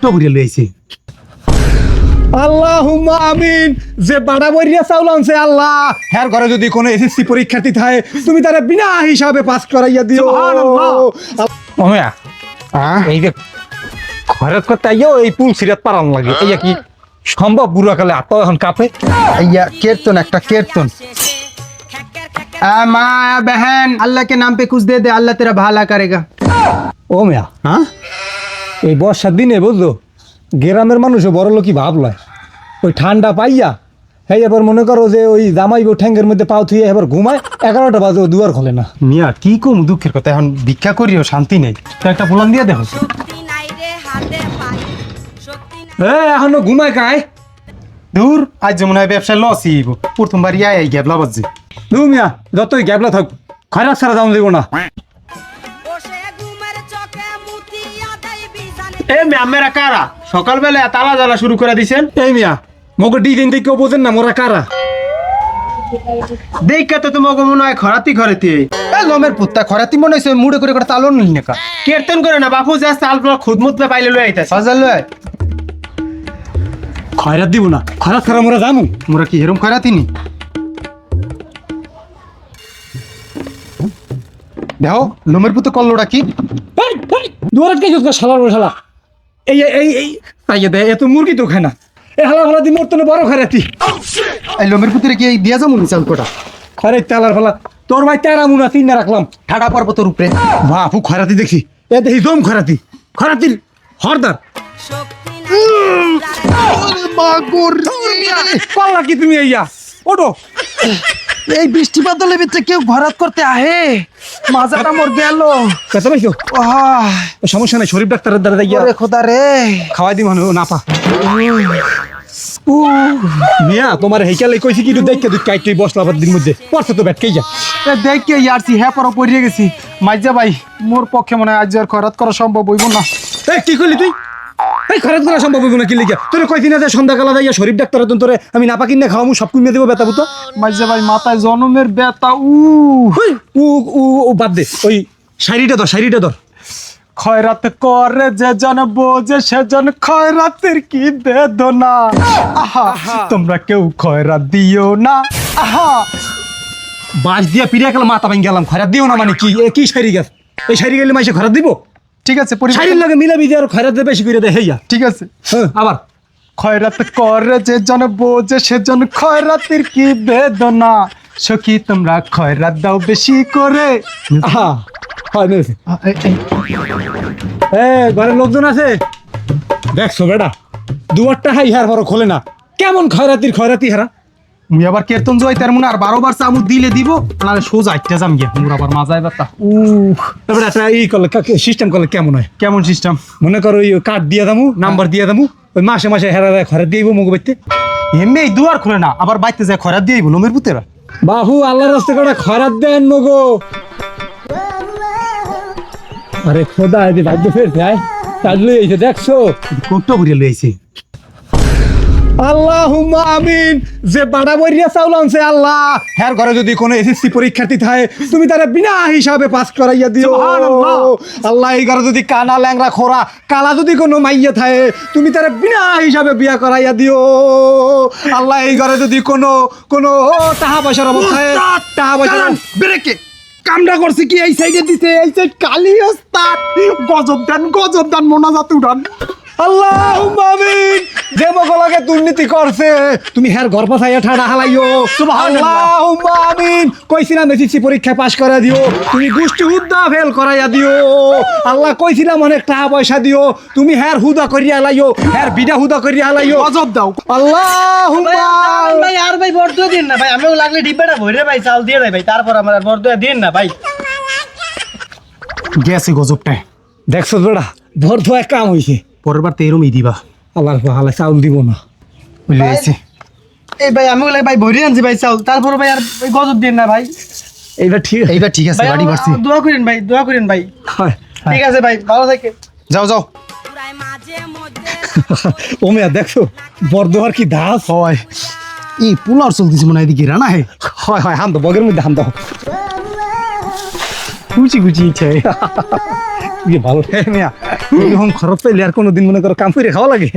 তো বুড়িয়ে লইছি আল্লাহুম্মা আমিন যে বাড়া বইরিয়া চাউল আনছে আল্লাহ হ্যার ঘরে যদি কোনো এসএসসি পরীক্ষার্থী থাকে তুমি তারা বিনা হিসাবে পাস করাইয়া দিও ওমিয়া এই যে খরচ করতে আইও এই পুল সিরাত পারান লাগে এই কি সম্ভব বুড়া কালে আত্মা এখন কাঁপে भैया कीर्तन একটা कीर्तन आ माँ आ बहन अल्लाह के नाम पे कुछ दे दे अल्लाह तेरा भला करेगा ও মিয়া हाँ এই বর্ষার দিনে বুঝলো? গ্রামের মানুষও বড় লোকই ভাবলয়। ওই ঠান্ডা পাইয়া হ্যাঁ এবার মনে করো যে ওই জামাই বউ ঠ্যাঙ্গের মধ্যে পাও থুয়ে এবার ঘুমায় এগারোটা বাজে ও দুয়ার খোলে না। মিয়া কি কম দুঃখের কথা এখন ভিক্ষা করিও শান্তি নেই। তো একটা বলান দিয়ে দেখো। এ এখনও ঘুমায় কায় দূর আজ যেমন হয় ব্যবসায় লস ইব প্রথমবার ইয়া এই গ্যাবলা বাজছে। দু মিয়া যতই গ্যাবলা থাক খয়রাত ছাড়া যাওয়া দেবো না। এ ম্যামেরা কারা? সকালবেলা তালা জ্বালা শুরু করে দিছেন? এই মিয়া মগো ডিজাইন দেখে কেউ বোঝেন না মোরা কারা। দেখে তো তোমাকে মনে হয় খরাতি খরাতি। এ লমের পুত্তা খরাতি মনে হয়েছে মুড়ে করে করে তালো নিল নাকা? কীর্তন করে না বাপু যা তাল খুদ মুতলে পাইলে লই আইতাছে। সাজাল লই খয়রাত দিব না খয়রাত ছাড়া মোরা জামু মোরা কি হেরম খরাতি নি? দেখো লোমের পুত্র কল্লোটা কি? দুয়ার কে বড় শালা। এই এই এই তাই দে এত মুরগি তো খায় না। এই হালা ফালা দি মরতো না বড় খয়রাতি এই লোমের পুত্রে কি দিয়া যাব নি চাল কোটা? খরে তেলার ফালা তোর ভাই তেরা মুনা তিন রাখলাম। ঠাডা পর্বতের উপরে। বাপু খরাতি দেখি। এ দেখি জম খরাতি খরাতির হরদার। পাল্লা কি তুমি ইয়া ওটো এই বৃষ্টি বাদলের ভিতরে কেউ ঘরাত করতে আহে? মাজাটা মোর গেল। কত পাইছো সমস্যা নাই শরীফ ডাক্তারের দ্বারা ইয়া ওরে খোদা রে। খাওয়াই দি মানুষ না পা মিয়া তোমার হেইকালে কইছি কি দেখকে দুই কাইটই বসলা দিন মধ্যে। পড়ছে তো ব্যাটকেই যা? এ দেখে ইয়ারছি হ্যাঁ পর পড়িয়ে গেছি। মাইজা ভাই মোর পক্ষে মনে হয় আজ আর খরাত করা সম্ভব হইব না। এই কি করলি তুই? এই খরচ করা সম্ভব হইব না কি লিখা তোর যে সন্ধ্যাকালা যাইয়া শরীফ ডাক্তার তোরে আমি খাওয়ামু সব কমিয়ে দেবো বেতা বুতো মাইজা ভাই মাথায় জনমের ব্যথা উ। উ উ উ বাদ দে। ওই শাড়িটা ধর শাড়িটা ধর। খয়রাত করে যে জন বোঝে সেজন খয়রাতের কি বেদনা? আহা তোমরা কেউ খয়রাত দিও না। আহা। বাঁশ দিয়া পিড়িয়া গেলাম মাথা ভাঙ গেলাম। খয়রাত দিও না মানে কি? কি শাড়ি গাছ? এই শাড়ি গেলে মাইসে খরাত দিব? ঠিক আছে শাড়ির লাগে মিলাবি দিয়ে আর দিয়ে বেশি করে দে হেইয়া। ঠিক আছে। হ্যাঁ, আবার খয়রাত করে যে জন বোঝে সেজন খয়রাতের কি বেদনা? সখী তোমরা খয়রাত দাও বেশি করে। হয় ঘরের লোকজন আছে? দেখছ বেটা দুয়ারটা হাই হার বড় খোলে না। কেমন খয়রাতির খয়রাতি হারা? মুই আবার কীর্তন জয় তার মনে আর বারো বার চামু দিলে দিব নাহলে সোজা যাম গিয়া। মুর আবার মাজায় ব্যথা উহ তারপরে একটা ই করলে সিস্টেম করলে কেমন হয়? কেমন সিস্টেম মনে করো ওই কার্ড দিয়ে দামু নাম্বার দিয়ে দামু ওই মাসে মাসে হেরা খয়রাত দিয়ে মুখ বাইতে এমনি এই দুয়ার খুলে না আবার বাইতে যায় খয়রাত দিয়ে লোমের পুতেরা বাহু আল্লাহর রাস্তে করে খয়রাত দেন মগো। আরে খোদা এদি ভাগ্য ফেরছে আয় তাজলে এইছে দেখছ? কোকটা বুড়িয়ে লইছে আল্লাহুম্মা আমিন। যে বাড়া বইরিয়া চাউল আনছে আল্লাহ। হ্যার ঘরে যদি কোনো এসএসসি পরীক্ষার্থী থাকে তুমি তারা বিনা হিসাবে পাস করাইয়া দিও। আল্লাহ এই ঘরে যদি কানা ল্যাংরা খোরা কালা যদি কোনো মাইয়া থাকে তুমি তারা বিনা হিসাবে বিয়া করাইয়া দিও। আল্লাহ এই ঘরে যদি কোনো কোনো টাকা পয়সার অভাব থাকে টাকা পয়সা ব্রেকে। কামটা করছে কি এই সাইডে দিছে? এই সাইড কালি ওস্তাদ গজব দান গজব দান মোনাজাত উড়ান আল্লাহুম্মা আমিন। যে মগলাকে দুর্নীতি করছে তুমি হ্যার ঘর পাছাইয়া ঠাড়া হালাইও। আল্লাহুম্মা আমিন। কইছিলাম এসএসসি পরীক্ষা পাস করা দিও। তুমি গোষ্ঠী হুদ্দা ফেল করাইয়া দিও। আল্লাহ কইছিলাম অনেক টাকা পয়সা দিও। তুমি হ্যার হুদা করিয়া হালাইও হ্যার বিডা হুদা করিয়া হালাইও। গজব দাও। আল্লাহুম্মা ভাই আর ভাই বর্দুয়া দিন না ভাই। আমিও লাগলে ডিব্বাটা ভরে ভাই চাল দিয়ে দেয় ভাই। তারপর আমার আর বর্দুয়া দিন না ভাই। গেছে গজবটা দেখছ বেড়া ভর ধোয়া কাম হইছে। পরের বার তো এরমই দিবা। আল্লাহ হালাই চাউল দিব না। বুঝলে আইছে এই ভাই আমিও লাগে ভাই ভরে আনছি ভাই চাল তারপর ভাই আর ওই গজব দিন না ভাই। এইবার ঠিক এইবার ঠিক আছে বাড়ি বাড়ছি। দোয়া করেন ভাই দোয়া করেন ভাই। হয়। ঠিক আছে ভাই ভালো থাকে। যাও যাও। মাঝে মধ্যে দেখছ বরদোয়ার কি দাস? হয়। এই পোলার চলতেছে মনে হয় এদিকে রানা হে? হয় হয় হাম তো বগের মধ্যে হাম দাও। কুচি কুচি ইচ্ছে ভালো এরকম খরচ পাইলে আর কোনোদিন মনে করো কাম করে খাওয়া লাগে।